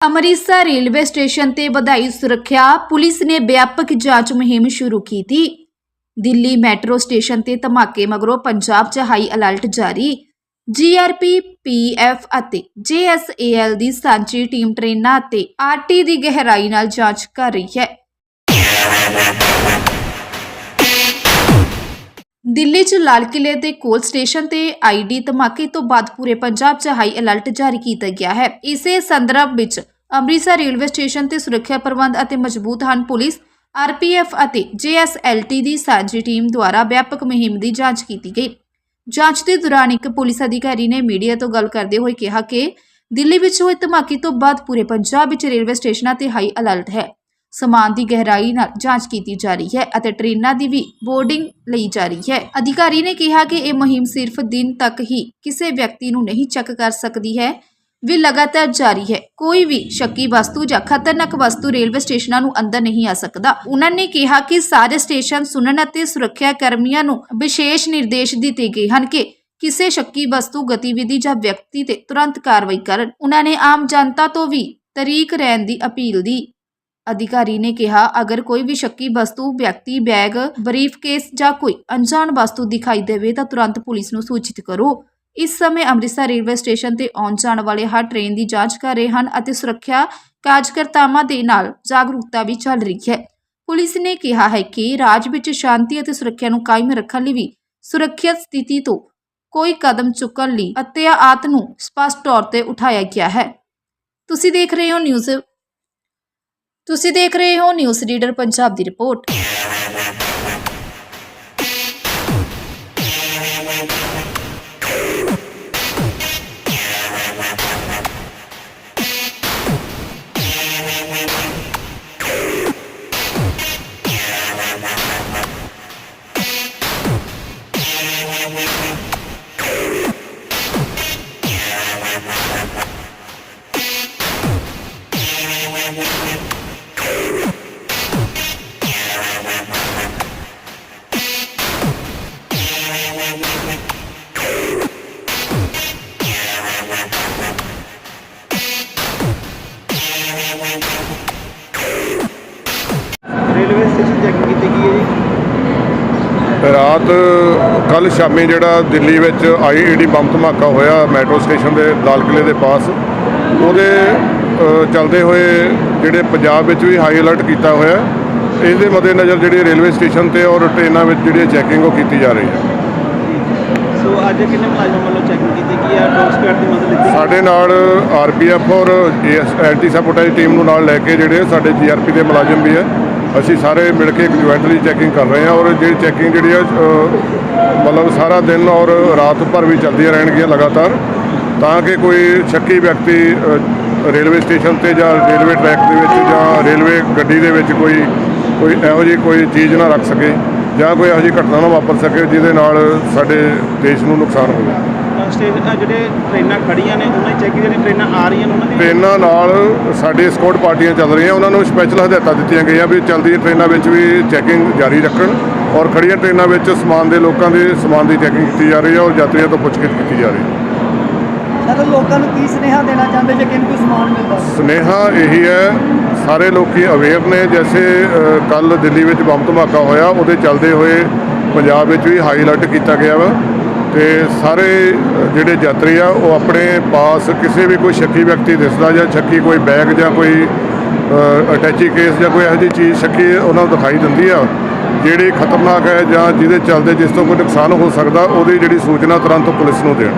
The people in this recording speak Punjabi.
ਅੰਮ੍ਰਿਤਸਰ ਰੇਲਵੇ ਸਟੇਸ਼ਨ ਤੇ ਵਧਾਈ ਸੁਰੱਖਿਆ ਪੁਲਿਸ ਨੇ ਵਿਆਪਕ ਜਾਂਚ ਮੁਹਿੰਮ ਸ਼ੁਰੂ ਕੀਤੀ। ਦਿੱਲੀ ਮੈਟਰੋ ਸਟੇਸ਼ਨ ਤੇ ਧਮਾਕੇ ਮਗਰੋਂ ਪੰਜਾਬ 'ਚ ਹਾਈ ਅਲਰਟ ਜਾਰੀ। ਜੀਆਰਪੀ, ਪੀਐਫ ਅਤੇ ਜੇਐਸਏਐਲ ਦੀ ਸਾਂਝੀ ਟੀਮ ਟ੍ਰੇਨਾਂ ਅਤੇ ਆਰਟੀ ਦੀ ਗਹਿਰਾਈ ਨਾਲ ਜਾਂਚ ਕਰ ਰਹੀ ਹੈ। ਦਿੱਲੀ 'ਚ ਲਾਲ ਕਿਲੇ ਦੇ ਕੋਲ ਸਟੇਸ਼ਨ ਤੇ ਆਈਡੀ ਧਮਾਕੇ ਤੋਂ ਬਾਅਦ ਪੂਰੇ ਪੰਜਾਬ 'ਚ ਹਾਈ ਅਲਰਟ ਜਾਰੀ ਕੀਤਾ ਗਿਆ ਹੈ। ਇਸੇ ਸੰਦਰਭ ਵਿੱਚ ਅੰਮ੍ਰਿਤਸਰ ਰੇਲਵੇ ਸਟੇਸ਼ਨ ਤੇ ਸੁਰੱਖਿਆ ਪ੍ਰਬੰਧ ਅਤੇ ਮਜ਼ਬੂਤ ਹਨ ਪੁਲਿਸ ਆਰਪੀਐਫ ਅਤੇ ਜੇਐਸਐਲਟੀ ਦੀ ਸਾਂਝੀ ਟੀਮ ਦੁਆਰਾ ਵਿਆਪਕ ਮੁਹਿੰਮ ਦੀ ਜਾਂਚ ਕੀਤੀ ਗਈ। ਜਾਂਚ ਦੇ ਦੌਰਾਨ ਇੱਕ ਪੁਲਿਸ ਅਧਿਕਾਰੀ ਨੇ ਮੀਡੀਆ ਤੋਂ ਗੱਲ ਕਰਦੇ ਹੋਏ ਕਿਹਾ ਕਿ ਦਿੱਲੀ ਵਿੱਚ ਹੋਏ ਧਮਾਕੇ ਤੋਂ ਬਾਅਦ ਪੂਰੇ ਪੰਜਾਬ ਵਿੱਚ ਰੇਲਵੇ ਸਟੇਸ਼ਨਾਂ ਤੇ ਹਾਈ ਅਲਰਟ ਹੈ। ਸਮਾਨ ਦੀ ਗਹਿਰਾਈ ਨਾਲ ਜਾਂਚ ਕੀਤੀ ਜਾ ਰਹੀ ਹੈ ਅਤੇ ਟ੍ਰੇਨਾਂ ਦੀ ਵੀ ਬੋਰਡਿੰਗ ਲਈ ਜਾ ਰਹੀ ਹੈ। ਅਧਿਕਾਰੀ ਨੇ ਕਿਹਾ ਕਿ ਇਹ ਮੁਹਿੰਮ ਸਿਰਫ ਦਿਨ ਤੱਕ ਹੀ ਕਿਸੇ ਵਿਅਕਤੀ ਨੂੰ ਨਹੀਂ ਚੈੱਕ ਕਰ ਸਕਦੀ ਹੈ। ਵੀ ਲਗਾਤਾਰ ਜਾਰੀ ਹੈ। ਕੋਈ ਵੀ ਸ਼ੱਕੀ ਵਸਤੂ ਜਾਂ ਖਤਰਨਾਕ ਵਸਤੂ ਰੇਲਵੇ ਸਟੇਸ਼ਨਾਂ ਨੂੰ ਅੰਦਰ ਨਹੀਂ ਆ ਸਕਦਾ। ਉਹਨਾਂ ਨੇ ਕਿਹਾ ਕਿ ਸਾਰੇ ਸਟੇਸ਼ਨ ਸੁਣਨ ਅਤੇ ਸੁਰੱਖਿਆ ਕਰਮੀਆਂ ਨੂੰ ਵਿਸ਼ੇਸ਼ ਨਿਰਦੇਸ਼ ਦਿੱਤੇ ਗਏ ਹਨ ਕਿ ਕਿਸੇ ਸ਼ੱਕੀ ਵਸਤੂ, ਗਤੀਵਿਧੀ ਜਾਂ ਵਿਅਕਤੀ ਤੇ ਤੁਰੰਤ ਕਾਰਵਾਈ ਕਰਨ। ਉਹਨਾਂ ਨੇ ਆਮ ਜਨਤਾ ਤੋਂ ਵੀ ਤਰੀਕ ਰਹਿਣ ਦੀ ਅਪੀਲ ਦੀ ਅਧਿਕਾਰੀ ਨੇ ਕਿਹਾ, ਅਗਰ ਕੋਈ ਵੀ ਸ਼ੱਕੀ ਵਸਤੂ, ਵਿਅਕਤੀ, ਬੈਗ ਬਰੀਫਕੇਸ ਜਾਂ ਕੋਈ ਅਣਜਾਣ ਵਸਤੂ ਦਿਖਾਈ ਦੇਵੇ ਤਾਂ ਤੁਰੰਤ ਪੁਲਿਸ ਨੂੰ ਸੂਚਿਤ ਕਰੋ। ਇਸ ਸਮੇਂ ਅੰਮ੍ਰਿਤਸਰ ਰੇਲਵੇ ਸਟੇਸ਼ਨ ਤੇ ਆਉਣ ਜਾਣ ਵਾਲੇ ਹਰ ਟ੍ਰੇਨ ਦੀ ਜਾਂਚ ਕਰ ਰਹੇ ਹਨ ਅਤੇ ਸੁਰੱਖਿਆ ਕਾਰਜਕਰਤਾਵਾਂ ਦੇ ਨਾਲ ਜਾਗਰੂਕਤਾ ਵੀ ਚੱਲ ਰਹੀ ਹੈ। ਪੁਲਿਸ ਨੇ ਕਿਹਾ ਹੈ ਕਿ ਰਾਜ ਵਿੱਚ ਸ਼ਾਂਤੀ ਅਤੇ ਸੁਰੱਖਿਆ ਨੂੰ ਕਾਇਮ ਰੱਖਣ ਲਈ ਵੀ ਸੁਰੱਖਿਅਤ ਸਥਿਤੀ ਤੋਂ ਕੋਈ ਕਦਮ ਚੁੱਕਣ ਲਈ ਅਤੇ ਆਤ ਨੂੰ ਸਪਸ਼ਟ ਤੌਰ ਤੇ ਉਠਾਇਆ ਗਿਆ ਹੈ। ਤੁਸੀਂ ਦੇਖ ਰਹੇ ਹੋ ਨਿਊਜ਼ ਤੁਸੀਂ ਦੇਖ ਰਹੇ ਹੋ ਨਿਊਜ਼ ਰੀਡਰ ਪੰਜਾਬ ਦੀ ਰਿਪੋਰਟ। ਰੇਲਵੇ ਸਟੇਸ਼ਨ ਚੈੱਕ ਕੀਤੀ ਗਈ ਹੈ ਜੀ ਰਾਤ ਕੱਲ ਸ਼ਾਮੀ ਜਿਹੜਾ ਦਿੱਲੀ ਵਿੱਚ ਆਈਈਡੀ ਬੰਬ ਧਮਾਕਾ ਹੋਇਆ ਮੈਟਰੋ ਸਟੇਸ਼ਨ ਦੇ ਲਾਲ ਕਿਲੇ ਦੇ ਪਾਸ ਉਹਦੇ ਅ, ਚੱਲਦੇ ਹੋਏ ਜਿਹੜੇ ਪੰਜਾਬ ਵਿੱਚ ਵੀ ਹਾਈ ਅਲਰਟ ਕੀਤਾ ਹੋਇਆ ਹੈ। ਇਹਦੇ ਮੱਦੇਨਜ਼ਰ ਜਿਹੜੀ ਰੇਲਵੇ ਸਟੇਸ਼ਨ ਤੇ ਔਰ ਟ੍ਰੇਨਾਂ ਵਿੱਚ ਜਿਹੜੀ ਚੈਕਿੰਗ ਉਹ ਕੀਤੀ ਜਾ ਰਹੀ ਹੈ ਸੋ ਅੱਜ ਕਿੰਨੇ ਮੁਲਾਜ਼ਮਾਂ ਵੱਲੋਂ ਚੈਕਿੰਗ ਕੀਤੀ ਗਈ ਹੈ? ਡੌਗ ਸਕੁਐਡ ਦੀ ਮਦਦ ਲਿੱਤੀ ਸਾਡੇ ਨਾਲ ਆਰਪੀਐਫ ਔਰ ਐਂਟੀ ਸੈਬੋਟੇਜ ਟੀਮ ਨੂੰ ਨਾਲ ਲੈ ਕੇ ਜਿਹੜੇ ਸਾਡੇ ਜੀਆਰਪੀ ਦੇ ਮੁਲਾਜ਼ਮ ਵੀ ਹੈ, ਅਸੀਂ ਸਾਰੇ ਮਿਲ ਕੇ ਇੱਕ ਜੁਆਇੰਟਲੀ ਚੈਕਿੰਗ ਕਰ ਰਹੇ ਹਾਂ ਔਰ ਜਿਹੜੀ ਚੈਕਿੰਗ ਜਿਹੜੀ ਹੈ ਮਤਲਬ ਸਾਰਾ ਦਿਨ ਔਰ ਰਾਤ ਭਰ ਵੀ ਚੱਲਦੀਆਂ ਰਹਿਣਗੀਆਂ ਲਗਾਤਾਰ, ਤਾਂ ਕਿ ਕੋਈ ਸ਼ੱਕੀ ਵਿਅਕਤੀ ਰੇਲਵੇ ਸਟੇਸ਼ਨ ਤੇ ਜਾਂ ਰੇਲਵੇ ਟਰੈਕ ਦੇ ਵਿੱਚ ਜਾਂ ਰੇਲਵੇ ਗੱਡੀ ਦੇ ਵਿੱਚ ਕੋਈ ਕੋਈ ਇਹੋ ਜਿਹੀ ਕੋਈ ਚੀਜ਼ ਨਾ ਰੱਖ ਸਕੇ। ਜਾਂ ਕੋਈ ਇਹੋ ਜਿਹੀ ਘਟਨਾ ਨਾ ਵਾਪਰ ਸਕੇ ਜਿਹਦੇ ਨਾਲ ਸਾਡੇ ਦੇਸ਼ ਨੂੰ ਨੁਕਸਾਨ ਹੋਵੇ। ਸਟੇਸ਼ਨ ਜਿਹੜੇ ਟ੍ਰੇਨਾਂ ਖੜੀਆਂ ਨੇ ਉਹਨਾਂ ਦੀ ਚੈਕਿੰਗ ਜਿਹੜੀ ਟ੍ਰੇਨਾਂ ਆ ਰਹੀਆਂ ਨੇ ਉਹਨਾਂ ਦੀ ਟ੍ਰੇਨਾਂ ਨਾਲ ਸਾਡੇ ਸਕੌਟ ਪਾਰਟੀਆਂ ਚੱਲ ਰਹੀਆਂ ਉਹਨਾਂ ਨੂੰ ਸਪੈਸ਼ਲ ਹਦਾਇਤਾਂ ਦਿੱਤੀਆਂ ਗਈਆਂ ਵੀ ਚੱਲਦੀਆਂ ਟ੍ਰੇਨਾਂ ਵਿੱਚ ਵੀ ਚੈਕਿੰਗ ਜਾਰੀ ਰੱਖਣ ਔਰ ਖੜੀਆਂ ਟ੍ਰੇਨਾਂ ਵਿੱਚ ਸਮਾਨ ਦੇ ਲੋਕਾਂ ਦੇ ਸਮਾਨ ਦੀ ਚੈਕਿੰਗ ਕੀਤੀ ਜਾ ਰਹੀ ਹੈ ਔਰ ਯਾਤਰੀਆਂ ਤੋਂ ਪੁੱਛਗਿੱਛ ਕੀਤੀ ਜਾ ਰਹੀ ਹੈ। ਸਰ ਲੋਕਾਂ ਨੂੰ ਕੀ ਸੁਨੇਹਾ ਦੇਣਾ ਚਾਹੁੰਦੇ ਜੇ ਕਿਨ ਕੋਈ ਸਮਾਨ ਮਿਲਦਾ? ਸੁਨੇਹਾ ਇਹੀ ਹੈ, ਸਾਰੇ ਲੋਕੀ ਅਵੇਅਰ ਨੇ, ਜੈਸੇ ਕੱਲ ਦਿੱਲੀ ਵਿੱਚ ਬੰਬ ਧਮਾਕਾ ਹੋਇਆ, ਉਹਦੇ ਚੱਲਦੇ ਹੋਏ ਪੰਜਾਬ ਵਿੱਚ ਵੀ ਹਾਈ ਅਲਰਟ ਕੀਤਾ ਗਿਆ ਵਾ ਤੇ ਸਾਰੇ ਜਿਹੜੇ ਯਾਤਰੀ ਆ, ਉਹ ਆਪਣੇ ਪਾਸ ਕਿਸੇ ਵੀ ਕੋਈ ਸ਼ੱਕੀ ਵਿਅਕਤੀ ਦਿਸਦਾ ਜਾਂ ਸ਼ੱਕੀ ਕੋਈ ਬੈਗ ਜਾਂ ਕੋਈ ਅਟੈਚੀ ਕੇਸ ਜਾਂ ਕੋਈ ਇਹੋ ਜਿਹੀ ਚੀਜ਼ ਸ਼ੱਕੀ ਉਹਨਾਂ ਨੂੰ ਦਿਖਾਈ ਦਿੰਦੀ ਆ, ਜਿਹੜੀ ਖਤਰਨਾਕ ਹੈ ਜਾਂ ਜਿਹਦੇ ਚੱਲਦੇ ਜਿਸ ਤੋਂ ਕੋਈ ਨੁਕਸਾਨ ਹੋ ਸਕਦਾ, ਉਹਦੀ ਜਿਹੜੀ ਸੂਚਨਾ ਤੁਰੰਤ ਪੁਲਿਸ ਨੂੰ ਦੇਣ।